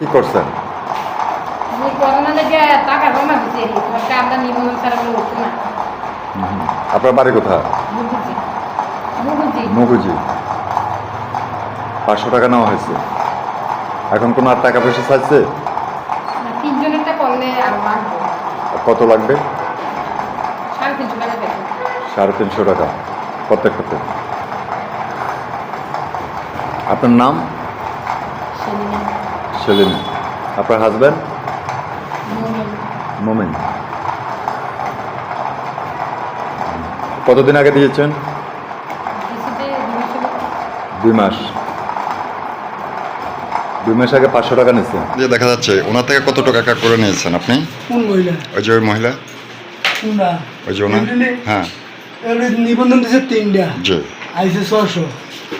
কি করছেন? আপনার বাড়ি কোথায়? বুঝেছি পাঁচশো টাকা নেওয়া হয়েছে এখন কোনো আর টাকা পয়সা চাইছে? কত লাগবে? সাড়ে তিনশো টাকা টাকা। প্রত্যেকটাতে আপনার নাম? সেদিনে সেলিম আপনার হাজব্যান্ড মনে মোমেন। কতদিন আগে দিয়েছেন? দুই মাস দুই মাস। আগে পাঁচশো টাকা নিচ্ছে যে দেখা যাচ্ছে। ওনার থেকে কত টাকা করে নিয়েছেন আপনি? কোন মহিলা? ওই যে ওই মহিলা? ওই যে ওনার হ্যাঁ। নিবন্ধন দিয়েছে তিনটা। জি। আইসে ছশো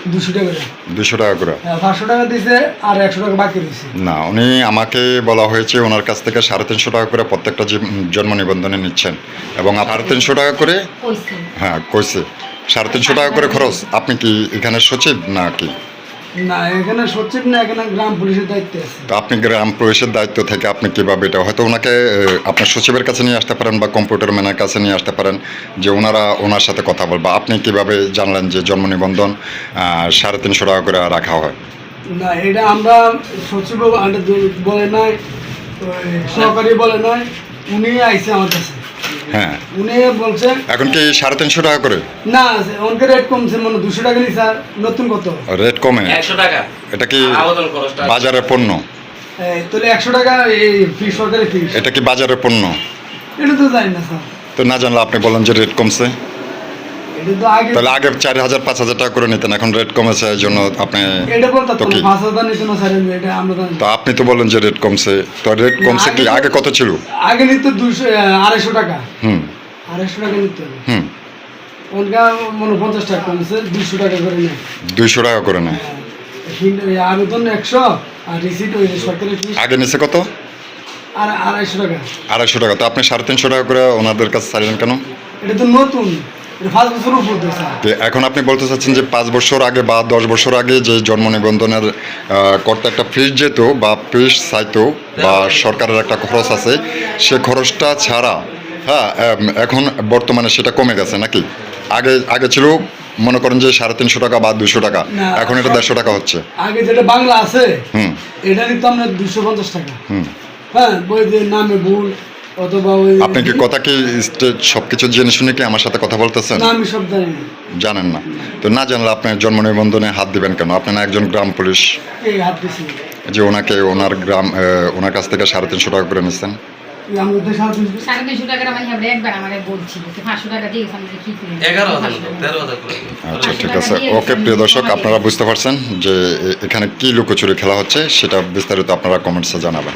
দুশো টাকা করে। দুশো টাকা করে। হ্যাঁ, পাঁচশো টাকা দিয়েছে আর একশো টাকা বাকি দিয়েছে না উনি আমাকে বলা হয়েছে ওনার কাছ থেকে সাড়ে তিনশো টাকা করে প্রত্যেকটা জন্ম নিবন্ধনে নিচ্ছেন এবং সাড়ে তিনশো টাকা করে হ্যাঁ কইছে। সাড়ে তিনশো টাকা করে খরচ। আপনি কি এখানে সচিব না কি না এখানে সচিব না এখানে গ্রাম পুলিশের দায়িত্বে আছে। তো আপনি গ্রাম প্রবেশের দায়িত্ব থেকে আপনি কীভাবে এটা হয়তো ওনাকে আপনার সচিবের কাছে নিয়ে আসতে পারেন বা কম্পিউটার ম্যানের কাছে নিয়ে আসতে পারেন যে ওনারা ওনার সাথে কথা বলবা। আপনি কীভাবে জানলেন যে জন্ম নিবন্ধন সাড়ে তিনশো টাকা করে রাখা হয়? না এটা আমরা সচিব বলে নাই সহকারী বলে নাই উনি আইসে আমার কাছে। হ্যাঁ। উনি বলছে এখন কি সাড়ে তিনশো টাকা করে? না রেট কমছে মানে দুশো টাকা নতুন কত? রেট কমে? একশো টাকা। এটা কি বাজারে পণ্য? তাহলে একশো টাকা এই সরকারি এটা কি বাজারের পণ্য? এটা তো জানি না স্যার। তো না জানলে আপনি বলেন যে রেট কমছে। তাহলে আগে চার হাজার পাঁচ হাজার টাকা করে নিতেন এখন রেট কমেছে এই জন্য আপনি তো আপনি তো বলেন যে রেট কমছে তো রেট কমছে কি? আগে কত ছিল? আগে নিত দুশো আড়াইশো টাকা। হুম। আড়াইশো টাকা নিতে। হুম। ওনকা মনে পঞ্চাশ টাকা কমছে দুশো টাকা করে নেয়। দুইশো টাকা করে নেয়। আবেদন একশো আর রিসিট ওই সরকারি আগে কত? আর আড়াইশো টাকা। আড়াইশো টাকা। তো আপনি সাড়ে তিনশো টাকা করে ওনাদের কাছে চাইলেন কেন? এটা তো নতুন। এখন আপনি বলতে চাচ্ছেন যে পাঁচ বছর আগে বা দশ বছর আগে যে জন্ম নিবন্ধনের করতে একটা ফিস যেত বা ফিস চাইতো বা সরকারের একটা খরচ আছে সে খরচটা ছাড়া হ্যাঁ এখন বর্তমানে সেটা কমে গেছে নাকি? আগে আগে ছিল মনে করেন যে সাড়ে তিনশো টাকা বা দুশো টাকা এখন এটা দেড়শো টাকা হচ্ছে। আগে যেটা বাংলা আছে হুম। এটা নিত আমরা দুশো পঞ্চাশ টাকা। হুম। হ্যাঁ বই নামে ভুল আপনি কি কথা কি স্টেট সব কিছু জেনে শুনে কি আমার সাথে কথা বলতেছেন? না আমি সব জানি না। জানেন না। তো না জানলে আপনি জন্ম নিবন্ধনে হাত দিবেন কেন? আপনি না একজন গ্রাম পুলিশ? এই হাত দিছি। যে ওনাকে ওনার গ্রাম ওনার কাছ থেকে সাড়ে তিনশো টাকা করে নিচ্ছেন আচ্ছা ঠিক আছে। ওকে প্রিয় দর্শক আপনারা বুঝতে পারছেন যে এখানে কি লুকোচুরি খেলা হচ্ছে সেটা বিস্তারিত আপনারা কমেন্টসে জানাবেন।